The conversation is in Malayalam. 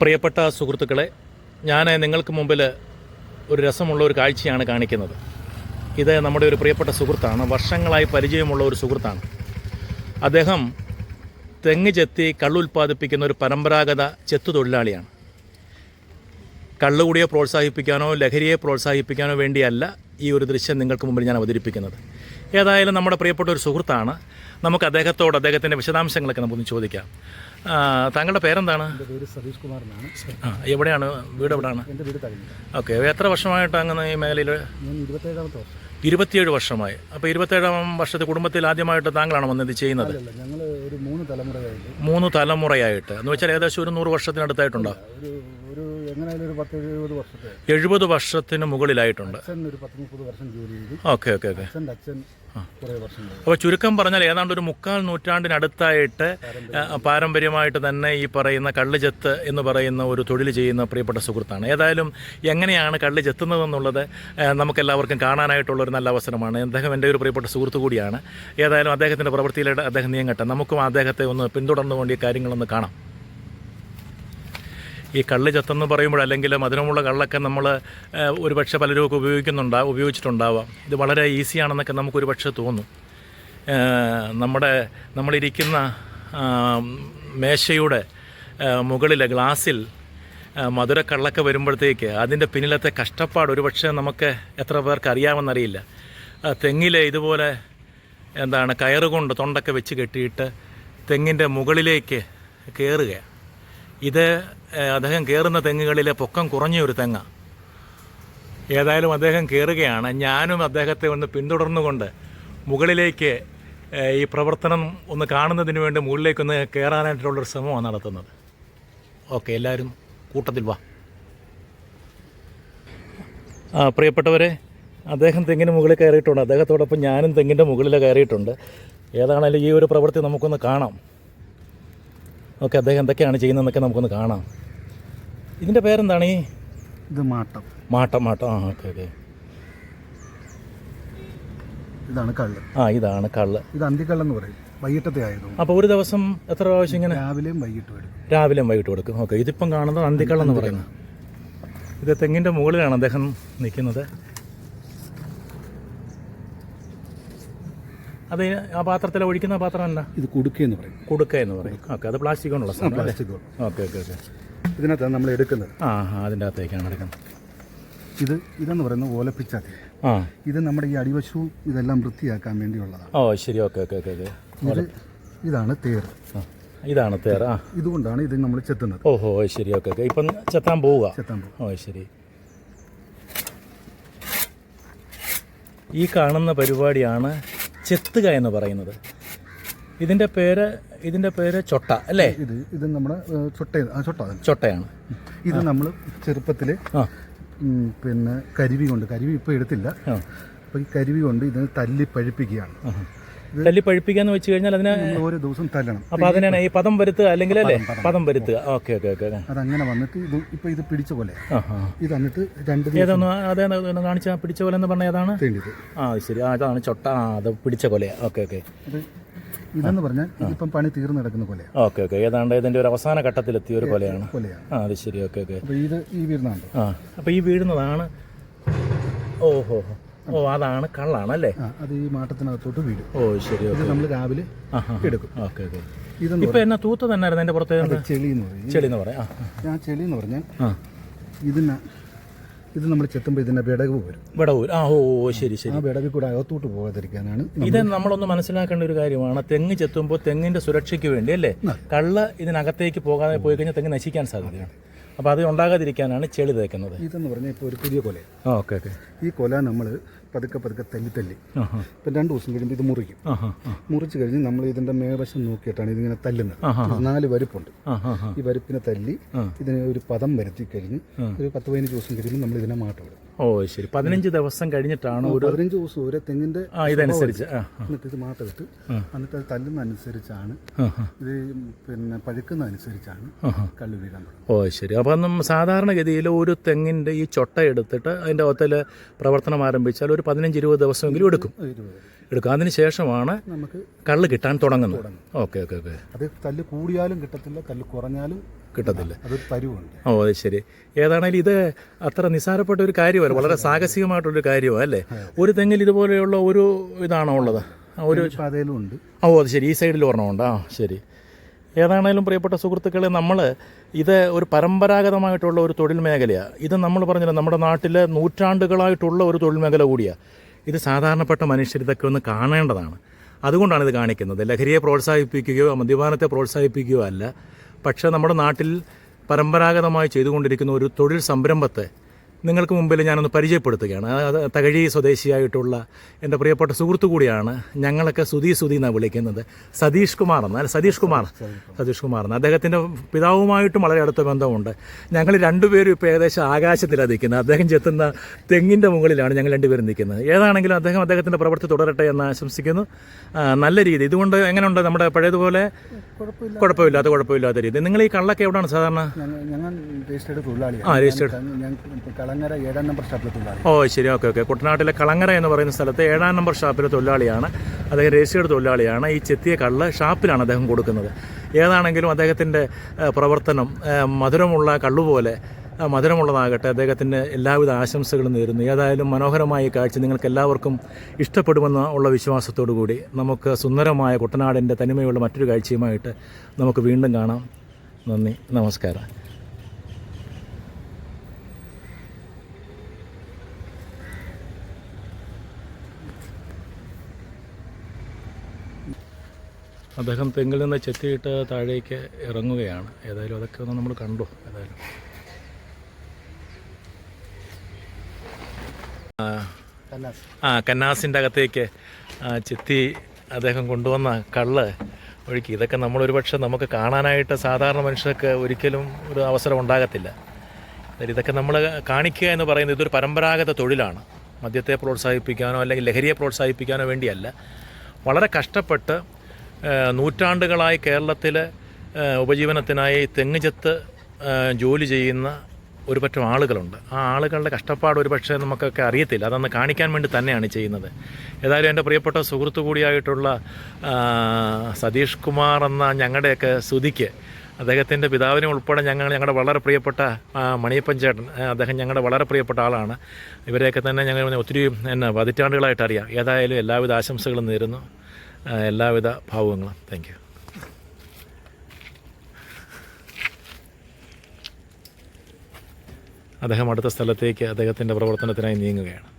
പ്രിയപ്പെട്ട സുഹൃത്തുക്കളെ ഞാൻ നിങ്ങൾക്ക് മുമ്പിൽ ഒരു രസമുള്ള ഒരു കാഴ്ചയാണ് കാണിക്കുന്നത്. ഇത് നമ്മുടെ ഒരു പ്രിയപ്പെട്ട സുഹൃത്താണ്. വർഷങ്ങളായി പരിചയമുള്ള ഒരു സുഹൃത്താണ്. അദ്ദേഹം തെങ്ങ് ചെത്തി കള്ളുൽപ്പാദിപ്പിക്കുന്ന ഒരു പരമ്പരാഗത ചെത്തു തൊഴിലാളിയാണ്. കള്ളുകൂടിയെ പ്രോത്സാഹിപ്പിക്കാനോ ലഹരിയെ പ്രോത്സാഹിപ്പിക്കാനോ വേണ്ടിയല്ല ഈ ഒരു ദൃശ്യം നിങ്ങൾക്ക് മുമ്പിൽ ഞാൻ അവതരിപ്പിക്കുന്നത്. ഏതായാലും നമ്മുടെ പ്രിയപ്പെട്ട ഒരു സുഹൃത്താണ്. നമുക്ക് അദ്ദേഹത്തോട് അദ്ദേഹത്തിന്റെ വിശദാംശങ്ങളൊക്കെ നമുക്കൊന്ന് ചോദിക്കാം. താങ്കളുടെ പേരെന്താണ്? സതീഷ് കുമാർ എവിടെയാണ്? വീട് എവിടെയാണ് ഓക്കെ എത്ര വർഷമായിട്ട് അങ്ങനെ ഈ മേഖലയിൽ? ഇരുപത്തിയേഴ് വർഷമായി. അപ്പോൾ ഇരുപത്തേഴാം വർഷത്തെ കുടുംബത്തിൽ ആദ്യമായിട്ട് താങ്കളാണ് വന്നത് ചെയ്യുന്നത്? അല്ലല്ല ഞങ്ങൾ ഒരു മൂന്ന് തലമുറയായിട്ട്. മൂന്ന് തലമുറയായിട്ട്. എന്ന് വെച്ചാൽ ഏകദേശം ഒരു നൂറ് വർഷത്തിനടുത്തായിട്ടുണ്ടോ? ഒരു പത്ത് എഴുപത് വർഷത്തെ എഴുപത് വർഷത്തിന് മുകളിലായിട്ടുണ്ട്. അച്ഛൻ ഒരു പത്ത് മുപ്പത് വർഷം ജോലി ചെയ്തു. Okay okay okay. അച്ഛന്റെ അച്ഛൻ കുറേ വർഷം ചെയ്തു അപ്പോൾ ചുരുക്കം പറഞ്ഞാൽ ഏതാണ്ട് ഒരു മുക്കാൽ നൂറ്റാണ്ടിനടുത്തായിട്ട് ആ, പാരമ്പര്യമായിട്ട് തന്നെ ഈ പറയുന്ന കള്ളുചെത്ത് എന്ന് പറയുന്ന ഒരു തൊഴിൽ ചെയ്യുന്ന പ്രിയപ്പെട്ട സുഹൃത്താണ്. ഏതായാലും എങ്ങനെയാണ് കള്ള് ചെത്തുന്നതെന്നുള്ളത് ആ, നമുക്കെല്ലാവർക്കും കാണാനായിട്ടുള്ള ഒരു നല്ല അവസരമാണ്. അദ്ദേഹം എന്റെ ഒരു പ്രിയപ്പെട്ട സുഹൃത്ത് കൂടിയാണ്. ഏതായാലും അദ്ദേഹത്തിന്റെ പ്രവൃത്തിയിലൂടെ അദ്ദേഹം നീങ്ങട്ടെ. നമുക്കും അദ്ദേഹത്തെ ഒന്ന് പിന്തുടർന്നുകൊണ്ട് ഈ കാര്യങ്ങളൊന്ന് കാണാം. ഈ കള്ള് ചത്തെന്ന് പറയുമ്പോൾ അല്ലെങ്കിൽ മധുരമുള്ള കള്ളൊക്കെ നമ്മൾ ഒരു പക്ഷേ പലരും ഒക്കെ ഉപയോഗിക്കുന്നുണ്ടാവും ഉപയോഗിച്ചിട്ടുണ്ടാവാം. ഇത് വളരെ ഈസിയാണെന്നൊക്കെ നമുക്കൊരു പക്ഷേ തോന്നും നമ്മുടെ നമ്മളിരിക്കുന്ന മേശയുടെ മുകളിലെ ഗ്ലാസ്സിൽ മധുരക്കള്ളൊക്കെ വരുമ്പോഴത്തേക്ക് അതിന്റെ പിന്നിലത്തെ കഷ്ടപ്പാട് ഒരുപക്ഷെ നമുക്ക് എത്ര പേർക്ക് അറിയാമെന്നറിയില്ല. തെങ്ങിലെ ഇതുപോലെ എന്താണ് കയറുകൊണ്ട് തൊണ്ടൊക്കെ വെച്ച് കെട്ടിയിട്ട് തെങ്ങിന്റെ മുകളിലേക്ക് കയറുകയാണ്. ഇത് അദ്ദേഹം കയറുന്ന തെങ്ങുകളിലെ പൊക്കം കുറഞ്ഞ ഒരു തെങ്ങ. ഏതായാലും അദ്ദേഹം കയറുകയാണ് ഞാനും അദ്ദേഹത്തെ ഒന്ന് പിന്തുടർന്നുകൊണ്ട് മുകളിലേക്ക് ഈ പ്രവർത്തനം ഒന്ന് കാണുന്നതിന് വേണ്ടി മുകളിലേക്കൊന്ന് കയറാനായിട്ടുള്ളൊരു ശ്രമമാണ് നടത്തുന്നത്. ഓക്കെ എല്ലാവരും കൂട്ടത്തിൽ വാ. ആ പ്രിയപ്പെട്ടവരെ അദ്ദേഹം തെങ്ങിന് മുകളിൽ കയറിയിട്ടുണ്ട്. അദ്ദേഹത്തോടൊപ്പം ഞാനും തെങ്ങിന്റെ മുകളിൽ കയറിയിട്ടുണ്ട്. ഏതാണേലും ഈ ഒരു പ്രവൃത്തി നമുക്കൊന്ന് കാണാം. ഓക്കെ അദ്ദേഹം എന്തൊക്കെയാണ് ചെയ്യുന്നതെന്നൊക്കെ നമുക്കൊന്ന് കാണാം. ഇതിന്റെ പേരെന്താണ് ഈ? ഇത് മാട്ടം. മാട്ടം മാട്ടം. ആ ഓക്കെ ഓക്കെ. ഇതാണ് കള്ള്. ആ ഇതാണ് കള്ള്. ഇത് അന്തിക്കള്ളെന്ന് പറയും. വൈകിട്ടത്തെ ആയതുകൊണ്ട്. അപ്പോൾ ഒരു ദിവസം എത്ര പ്രാവശ്യം ഇങ്ങനെ? രാവിലെയും വൈകിട്ട് എടുക്കും. രാവിലെയും വൈകിട്ട് കൊടുക്കും ഓക്കെ ഇതിപ്പം കാണുന്നത് അന്തിക്കള്ളെന്ന് പറയുന്നത്. ഇത് തെങ്ങിന്റെ മുകളിലാണ് അദ്ദേഹം നിൽക്കുന്നത്. അത് ആ പാത്രത്തിൽ ഒഴിക്കുന്ന പാത്രം ഇത് ഇത് കുടുക്കയെന്ന് പറയും. കുടുക്ക എന്ന് പറയും. ഓക്കെ അത് പ്ലാസ്റ്റിക് കൊണ്ടുള്ള സാധനം പ്ലാസ്റ്റിക് ഓക്കെ ഓക്കെ ഓക്കെ. ഇതിനകത്താണ് നമ്മൾ എടുക്കുന്നത്. ആ ആ അതിന്റെ അകത്തേക്കാണ് എടുക്കുന്നത്. ഇത് ഇതെന്ന് പറയുന്നത് ഓലപ്പിച്ചാത്തി. ആ. ഇത് നമ്മുടെ ഈ അടിവശവും ഇതെല്ലാം വൃത്തിയാക്കാൻ വേണ്ടിയുള്ളതാണ്. ഓ ശരി ഓക്കെ ഓക്കെ ഓക്കെ ഓക്കെ. ഇത് ഇതാണ് തേർ. ഇതാണ് തേർ ആ. ഇതുകൊണ്ടാണ് ഇത് നമ്മൾ ചെത്തുന്നത്. ഓഹോ ശരി ഓക്കെ ഓക്കെ. ഇപ്പം ചെത്താൻ പോവുക. ചെത്താൻ പോകും ഓ ശരി. ഈ കാണുന്ന പരിപാടിയാണ് ചെത്തുക എന്ന് പറയുന്നത്. ഇതിന്റെ പേര് ഇതിന്റെ പേര് ചൊട്ട അല്ലേ? ഇത് ഇത് നമ്മുടെ ചൊട്ട. ചൊട്ടയാണ്. ഇത് നമ്മൾ ചെറുപ്പത്തിൽ പിന്നെ കരുവി കൊണ്ട് കരുവി ഇപ്പോൾ എടുത്തില്ല. അപ്പോൾ ഈ കരുവി കൊണ്ട് ഇതിന് തല്ലി പഴിപ്പിക്കുകയാണ്. തല്ലി പഴിപ്പിക്കാന്ന് വെച്ച് കഴിഞ്ഞാൽ അതിനെ ഒരു ദിവസം തല്ലണം. അപ്പൊ അതിനാണ് ഈ പദം വരുത്തുക അല്ലെങ്കിൽ അല്ലേ? പദം വരുത്തുക. ഓക്കെ ഓക്കെ ഓക്കെ അതങ്ങനെ വന്നിട്ട് ഇത് ഇപ്പൊ ഇത് പിടിച്ച പോലെ. ഇത് എന്നിട്ട് രണ്ട് ഏതൊന്ന് അതേ കാണിച്ച പിടിച്ച പോലെ എന്ന് പറഞ്ഞാൽ ഏതാണ്? ആ ശരി. അതാണ് ചൊട്ട. ആ അത് പിടിച്ച പോലെ ഓക്കെ ഓക്കെ. ഇത് ഇതെന്ന് പറഞ്ഞാൽ ഇപ്പം പണി തീർന്നു നടക്കുന്ന പോലെ ഓക്കെ ഓക്കെ. ഏതാണ്ട് ഇതിന്റെ ഒരു അവസാന ഘട്ടത്തിലെത്തിയ ഒരു കൊലയാണ് ആ അത് ശരി. Okay okay. ഇത് ഈ വീരുന്നുണ്ട് ആ അപ്പോൾ ഈ വീഴുന്നതാണ്. ഓഹോ. ഓ അതാണ് കള്ളാണ് അല്ലേ അത് ഈ മാട്ടത്തിനകത്തോട്ട് വീഴും. ഓ ശരി ഇത് നമ്മൾ രാവിലെ എടുക്കും. Okay okay. ഇതെന്ന് ഇപ്പൊ എന്നാ തൂത്ത് തന്നെ ആയിരുന്നു എന്റെ പുറത്ത് ചെളി എന്ന് പറയും. ചെളി എന്ന് പറയാം ആ. ചെളി എന്ന് പറഞ്ഞാൽ ഇതിന് ഇത് നമ്മൾ ചെത്തുമ്പോൾ ഇതിന്റെ വിടവ് വരും. വിടവ് ആ ഓ ശരി ശരി ആ വിടവിൽ കൂടെ അകത്തോട്ട് പോകാതിരിക്കാനാണ് ഇത് നമ്മളൊന്ന് മനസ്സിലാക്കേണ്ട ഒരു കാര്യമാണ്. തെങ്ങ് ചെത്തുമ്പോൾ തെങ്ങിന്റെ സുരക്ഷയ്ക്ക് വേണ്ടി അല്ലേ? കള്ള് ഇതിനകത്തേക്ക് പോകാതെ പോയി കഴിഞ്ഞാൽ തെങ്ങ് നശിക്കാൻ സാധ്യതയാണ്. അപ്പോൾ അത് ഉണ്ടാകാതിരിക്കാനാണ് ചെളി തേക്കുന്നത്. ഇതെന്ന് പറഞ്ഞാൽ ഇപ്പോൾ ഒരു പുതിയ കൊല ഓക്കെ ഓക്കെ. ഈ കൊല നമ്മൾ പതുക്കെ പതുക്കെ തല്ലി തല്ലി. ഇപ്പം രണ്ട് ദിവസം കഴിയുമ്പോൾ ഇത് മുറിക്കും. മുറിച്ച് കഴിഞ്ഞ് നമ്മൾ ഇതിന്റെ മേവശം നോക്കിയിട്ടാണ് ഇതിങ്ങനെ തല്ലുന്നത്. നാല് വരിപ്പുണ്ട്. ഈ വരിപ്പിനെ തല്ലി ഇതിനെ ഒരു പദം വരുത്തി കഴിഞ്ഞ് ഒരു പത്ത് പതിനഞ്ച് ദിവസം കഴിയുമ്പോൾ നമ്മൾ ഇതിനെ മാറ്റം വിടും ഓ ശരി. പതിനഞ്ച് ദിവസം കഴിഞ്ഞിട്ടാണ് ഒരു പതിനഞ്ച് ദിവസം ഒരു തെങ്ങിന്റെ ആ ഇതനുസരിച്ച്. എന്നിട്ട് ഇത് ഇട്ട് എന്നിട്ട് അത് തല്ലുന്ന അനുസരിച്ചാണ് ആ ആ. ഇത് പിന്നെ പഴുക്കുന്ന അനുസരിച്ചാണ് ആഹാ. വീഴാൻ ഓ ശരി. അപ്പം നമ്മ സാധാരണഗതിയിൽ ഒരു തെങ്ങിന്റെ ഈ ചൊട്ട എടുത്തിട്ട് അതിന്റെ ഒത്തൽ പ്രവർത്തനം ആരംഭിച്ചാൽ ഒരു പതിനഞ്ച് ഇരുപത് ദിവസമെങ്കിലും എടുക്കും. എടുക്കും. അതിന് ശേഷമാണ് നമുക്ക് കള്ള് കിട്ടാൻ തുടങ്ങുന്നത്. Okay okay okay. അത് തല്ല് കൂടിയാലും കിട്ടത്തില്ല തല്ല് കുറഞ്ഞാലും കിട്ടത്തില്ല. ഓ അത് ശരി. ഏതാണേലും ഇത് അത്ര നിസ്സാരപ്പെട്ട ഒരു കാര്യമല്ല. വളരെ സാഹസികമായിട്ടൊരു കാര്യമാണ് അല്ലേ? ഒരു തെങ്ങിൽ ഇതുപോലെയുള്ള ഒരു ഇതാണോ ഉള്ളത്? ഒരു ഉണ്ട്. ഓ അത് ശരി. ഈ സൈഡിൽ ഒരെണ്ണമുണ്ട് ആ ശരി. ഏതാണേലും പ്രിയപ്പെട്ട സുഹൃത്തുക്കളെ നമ്മൾ ഇത് ഒരു പരമ്പരാഗതമായിട്ടുള്ള ഒരു തൊഴിൽ മേഖലയാണ് ഇത് നമ്മൾ പറഞ്ഞില്ല നമ്മുടെ നാട്ടിൽ നൂറ്റാണ്ടുകളായിട്ടുള്ള ഒരു തൊഴിൽ മേഖല കൂടിയാണ് ഇത് സാധാരണപ്പെട്ട മനുഷ്യർ ഇതൊക്കെ ഒന്ന് കാണേണ്ടതാണ്. അതുകൊണ്ടാണ് ഇത് കാണിക്കുന്നത്. ലഹരിയെ പ്രോത്സാഹിപ്പിക്കുകയോ മദ്യപാനത്തെ പ്രോത്സാഹിപ്പിക്കുകയോ അല്ല. പക്ഷേ നമ്മുടെ നാട്ടിൽ പരമ്പരാഗതമായി ചെയ്തുകൊണ്ടിരിക്കുന്ന ഒരു തൊഴിൽ സംരംഭത്തെ നിങ്ങൾക്ക് മുമ്പിൽ ഞാനൊന്ന് പരിചയപ്പെടുത്തുകയാണ്. തകഴി സ്വദേശിയായിട്ടുള്ള എന്റെ പ്രിയപ്പെട്ട സുഹൃത്തു കൂടിയാണ് ഞങ്ങളൊക്കെ സുധി സുധി എന്നാണ് വിളിക്കുന്നത്. സതീഷ് കുമാർ എന്ന് അല്ല സതീഷ് കുമാർ. സതീഷ് കുമാർ എന്ന്. അദ്ദേഹത്തിന്റെ പിതാവുമായിട്ടും വളരെ അടുത്ത ബന്ധമുണ്ട്. ഞങ്ങൾ രണ്ടുപേരും ഇപ്പോൾ ഏകദേശം ആകാശത്തിലാണ് നിൽക്കുന്നത്. അദ്ദേഹം ചെത്തുന്ന തെങ്ങിന്റെ മുകളിലാണ് ഞങ്ങൾ രണ്ടുപേരും നിൽക്കുന്നത്. ഏതാണെങ്കിലും അദ്ദേഹം അദ്ദേഹത്തിന്റെ പ്രവൃത്തി തുടരട്ടെ എന്ന് ആശംസിക്കുന്നു. നല്ല രീതി. ഇതുകൊണ്ട് എങ്ങനെയുണ്ട് നമ്മുടെ പഴയതുപോലെ? കുഴപ്പമില്ല. കുഴപ്പമില്ലാത്ത കുഴപ്പമില്ലാത്ത രീതി. നിങ്ങൾ ഈ കള്ളൊക്കെ എവിടെയാണ് സാധാരണ? ആ രജിസ്റ്റേഡ് രജിസ്റ്റേർഡ് കളങ്ങര ഏഴാം നമ്പർ ഷാപ്പിലെ തൊഴിലാളി. ഓ ശരി. Okay okay. കുട്ടനാട്ടിലെ കളങ്ങര എന്ന് പറയുന്ന സ്ഥലത്ത് ഏഴാം നമ്പർ ഷാപ്പിലെ തൊഴിലാളിയാണ്. അദ്ദേഹം രജിസ്റ്റേർഡ് തൊഴിലാളിയാണ്. ഈ ചെത്തിയ കള്ള് ഷാപ്പിലാണ് അദ്ദേഹം കൊടുക്കുന്നത്. ഏതാണെങ്കിലും അദ്ദേഹത്തിന്റെ പ്രവർത്തനം മധുരമുള്ള കള്ളുപോലെ മധുരമുള്ളതാകട്ടെ. അദ്ദേഹത്തിന്റെ എല്ലാവിധ ആശംസകളും നേരുന്നു. ഏതായാലും മനോഹരമായ കാഴ്ച നിങ്ങൾക്ക് എല്ലാവർക്കും ഇഷ്ടപ്പെടുമെന്ന ഉള്ള വിശ്വാസത്തോടു കൂടി നമുക്ക് സുന്ദരമായ കുട്ടനാടിന്റെ തനിമയുള്ള മറ്റൊരു കാഴ്ചയുമായിട്ട് നമുക്ക് വീണ്ടും കാണാം. നന്ദി. നമസ്കാരം. അദ്ദേഹം തെങ്ങിൽ നിന്ന് ചെത്തിയിട്ട് താഴേക്ക് ഇറങ്ങുകയാണ്. ഏതായാലും അതൊക്കെ ഒന്ന് നമ്മൾ കണ്ടു. ഏതായാലും. ആ കന്നാസിന്റെ അകത്തേക്ക് ചെത്തി അദ്ദേഹം കൊണ്ടുവന്ന കള്ള് ഒഴുക്കി. ഇതൊക്കെ നമ്മളൊരു പക്ഷെ നമുക്ക് കാണാനായിട്ട് സാധാരണ മനുഷ്യർക്ക് ഒരിക്കലും ഒരു അവസരം ഉണ്ടാകത്തില്ല. ഇതൊക്കെ നമ്മൾ കാണിക്കുക എന്ന് പറയുന്നത് ഇതൊരു പരമ്പരാഗത തൊഴിലാണ്. മദ്യത്തെ പ്രോത്സാഹിപ്പിക്കാനോ അല്ലെങ്കിൽ ലഹരിയെ പ്രോത്സാഹിപ്പിക്കാനോ വേണ്ടിയല്ല. വളരെ കഷ്ടപ്പെട്ട് നൂറ്റാണ്ടുകളായി കേരളത്തിൽ ഉപജീവനത്തിനായി തെങ്ങ് ചെത്ത് ജോലി ചെയ്യുന്ന ഒരു പറ്റം ആളുകളുണ്ട്. ആ ആളുകളുടെ കഷ്ടപ്പാട് ഒരു പക്ഷേ നമുക്കൊക്കെ അറിയത്തില്ല. അതൊന്ന് കാണിക്കാൻ വേണ്ടി തന്നെയാണ് ചെയ്യുന്നത്. ഏതായാലും എന്റെ പ്രിയപ്പെട്ട സുഹൃത്തു കൂടിയായിട്ടുള്ള സതീഷ് കുമാർ എന്ന ഞങ്ങളുടെയൊക്കെ സുതിക്ക് അദ്ദേഹത്തിന്റെ പിതാവിനെ ഉൾപ്പെടെ ഞങ്ങൾ ഞങ്ങളുടെ വളരെ പ്രിയപ്പെട്ട മണിയപ്പൻ ചേട്ടൻ അദ്ദേഹം ഞങ്ങളുടെ വളരെ പ്രിയപ്പെട്ട ആളാണ്. ഇവരെയൊക്കെ തന്നെ ഞങ്ങൾ ഒത്തിരി എന്നാ പതിറ്റാണ്ടുകളായിട്ട് അറിയാം. ഏതായാലും എല്ലാവിധ ആശംസകളും നേരുന്നു. എല്ലാവിധ ഭാവങ്ങളും. താങ്ക് യു അദ്ദേഹം അടുത്ത സ്ഥലത്തേക്ക് അദ്ദേഹത്തിന്റെ പ്രവർത്തനത്തിനായി നീങ്ങുകയാണ്.